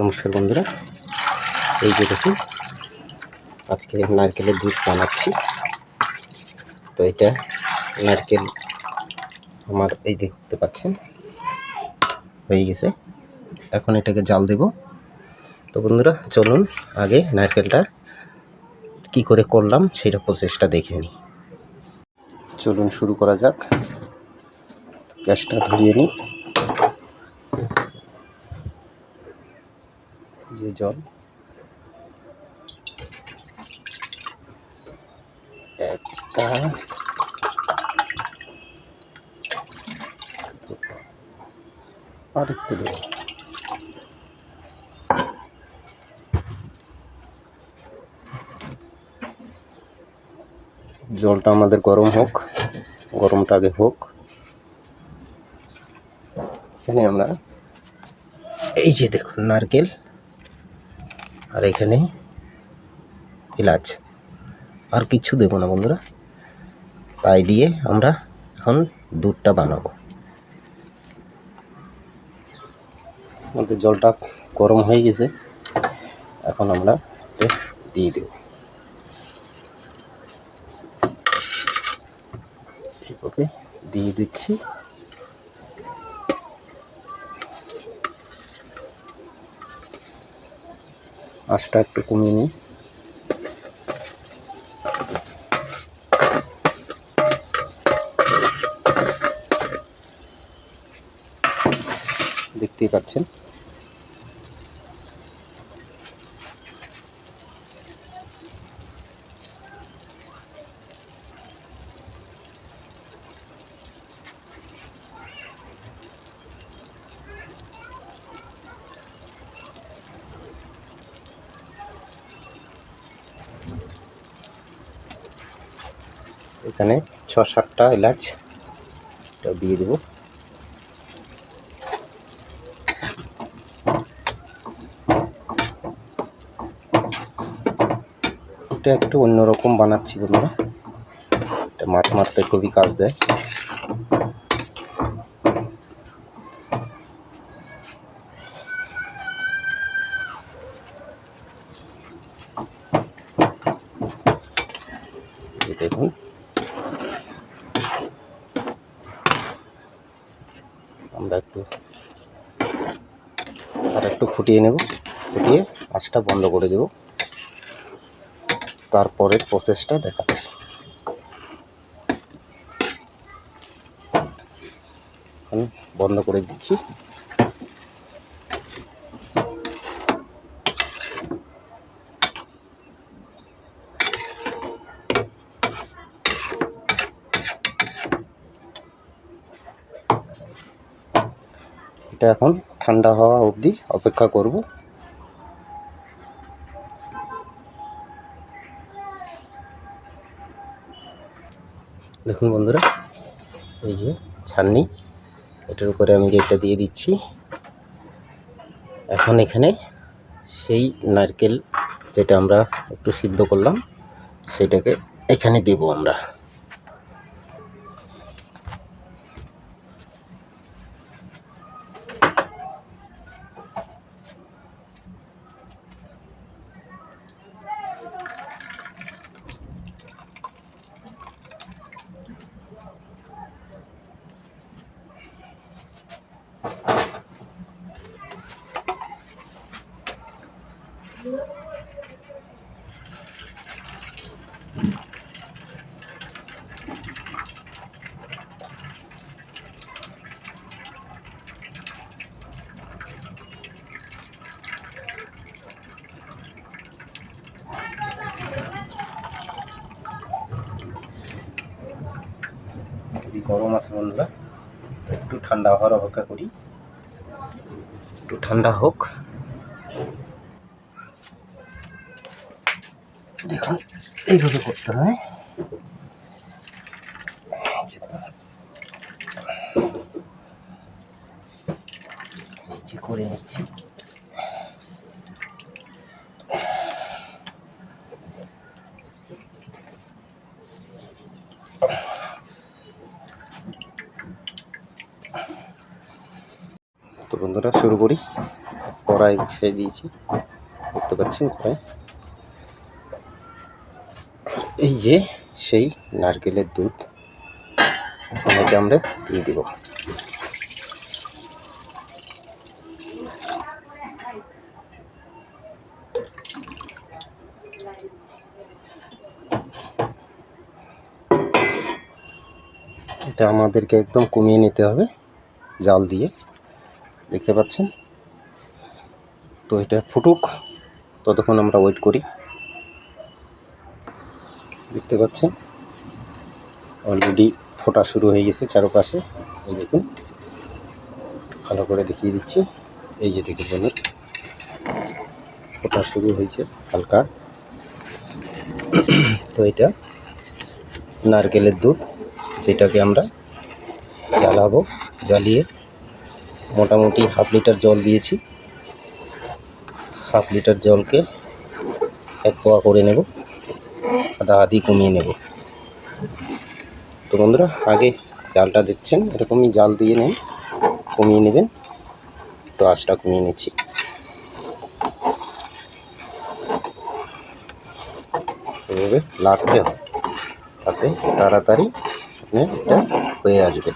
নমস্কার বন্ধুরা। এই যে দেখুন, আজকে নারকেলের দুধ বানাচ্ছি। তো এটা নারকেল আমার এই দেখতে পাচ্ছেন, হয়ে গেছে। এখন এটাকে জাল দেব। তো বন্ধুরা, চলুন আগে নারকেলটা কি করে করলাম সেটা প্রসেসটা দেখে নিই। চলুন শুরু করা যাক। গ্যাসটা ধরিয়ে নিই এই যে জল। একটা। আর একটু দেবো। জলটা আমাদের গরম হোক, গরমটা আগে হোক। এখানে আমরা এই যে দেখুন, নারকেল। আর এখানে এলাচ। আর কিচ্ছু দেবো না বন্ধুরা। তাই দিয়ে আমরা এখন দুধটা বানাবো। আমাদের জলটা গরম হয়ে গেছে। এখন আমরা দিয়ে দেব। এইভাবে দিয়ে দিচ্ছি। আঁচটা একটু কমিয়ে নিই। দেখতেই পাচ্ছেন। এখানে ছ সাতটা এলাচ দিয়ে দেব। এটা একটু অন্যরকম বানাচ্ছি বন্ধুরা। এটা মাছ মারতে খুবই কাজ দেয় এই দেখুন আমরা একটু আর একটু ফুটিয়ে নেব। ফুটিয়ে আঁচটা বন্ধ করে দেব। তারপরের প্রসেসটা দেখাচ্ছি। বন্ধ করে দিচ্ছি। এটা এখন ঠান্ডা হওয়া অবধি অপেক্ষা করব। দেখুন বন্ধুরা, এই যে ছান্নি এটার উপরে আমি যেটা দিয়ে দিচ্ছি। এখন এখানে সেই নারকেল যেটা আমরা একটু সিদ্ধ করলাম, সেটাকে এখানে দেব আমরা। গরম আছে বন্ধুরা একটু ঠান্ডা হওয়ার অপেক্ষা করি। একটু ঠান্ডা হোক। দেখুন, এইভাবে করতে হয়। যে করে নিচ্ছি। তো বন্ধুরা, শুরু করি। কড়াই বসিয়ে দিয়েছি। দেখতে পাচ্ছেন, কড়াই এই যে সেই নারকেলের দুধ, এটাকে আমরা দিয়ে দিব। এটা আমাদেরকে একদম কমিয়ে নিতে হবে জাল দিয়ে। দেখতে পাচ্ছেন? তো এটা ফুটুক, ততক্ষণ আমরা ওয়েট করি। দেখতে পাচ্ছেন। অলরেডি ফোটা শুরু হয়ে গেছে চারপাশে। এই দেখুন। ভালো করে দেখিয়ে দিচ্ছি। এই যে দেখে বলুন ফোটা শুরু হয়েছে হালকা। তো এটা নারকেলের দুধ, যেটাকে আমরা জ্বালাবো, জ্বালিয়ে মোটামুটি হাফ লিটার জল দিয়েছি। হাফ লিটার জলকে এক পোয়া করে নেব। আধা আধি কমিয়ে নেব। তো বন্ধুরা, আগে জালটা দিচ্ছেন এরকমই জাল দিয়ে নেন, কমিয়ে নেবেন। তো আঁচটা কমিয়ে নিচ্ছি। এভাবে লাগতে হবে, তাতে তাড়াতাড়ি আপনি এটা হয়ে আসবে।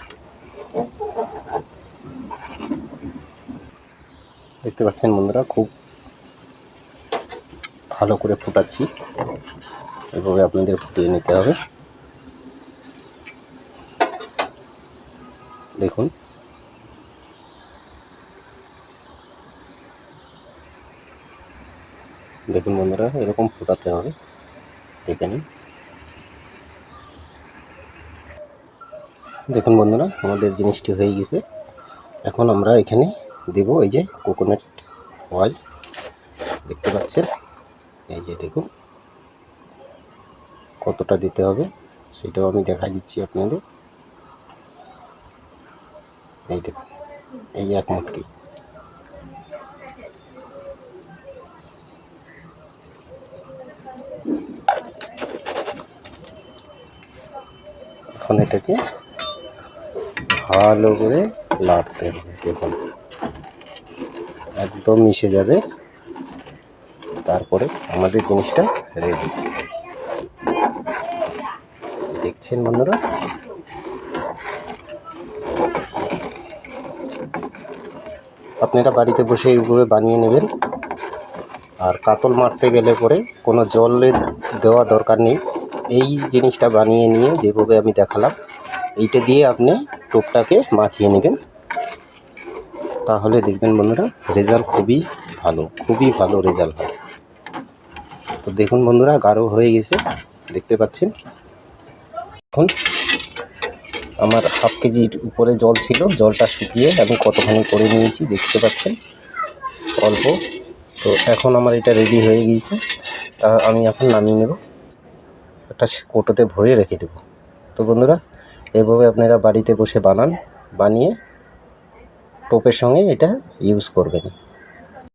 দেখতে পাচ্ছেন বন্ধুরা, খুব ভালো করে ফুটাচ্ছি। এভাবে আপনাদের ফুটিয়ে নিতে হবে। দেখুন। দেখুন বন্ধুরা, এরকম ফোটাতে হবে। দেখে নিন। দেখুন বন্ধুরা, আমাদের জিনিসটি হয়ে গেছে। এখন আমরা এখানে দেব এই যে কোকোনাট অয়েল দেখতে পাচ্ছেন? এই যে দেখুন। কতটা দিতে হবে সেটাও আমি দেখাই দিচ্ছি আপনাদের। এই দেখুন, এই এক মুটকি। এখন এটাকে ভালো করে লাড়তে হবে, দেখুন। একদম মিশে যাবে। তারপরে আমাদের জিনিসটা রেডি দেখছেন বন্ধুরা? আপনারা বাড়িতে বসে এইভাবে বানিয়ে নেবেন। আর কাতল মারতে গেলে পরে কোনো জলের দেওয়া দরকার নেই। এই জিনিসটা বানিয়ে নিয়ে যেভাবে আমি দেখালাম, এইটা দিয়ে আপনি টোপটাকে মাখিয়ে নেবেন। তাহলে দেখবেন বন্ধুরা, রেজাল্ট খুবই ভালো খুবই ভালো রেজাল্ট হয়। তো দেখুন বন্ধুরা, গাঢ় হয়ে গেছে, দেখতে পাচ্ছেন? এখন। আমার হাফ কেজির উপরে জল ছিল, জলটা শুকিয়ে আমি কতখানি করে নিয়েছি দেখতে পাচ্ছেন, অল্প। তো এখন আমার এটা রেডি হয়ে গিয়েছে। তা আমি এখন নামিয়ে নেব। একটা কোটোতে ভরে রেখে দেবো। তো বন্ধুরা, এভাবে আপনারা বাড়িতে বসে বানান, বানিয়ে টোপের সঙ্গে এটা ইউজ করবেন।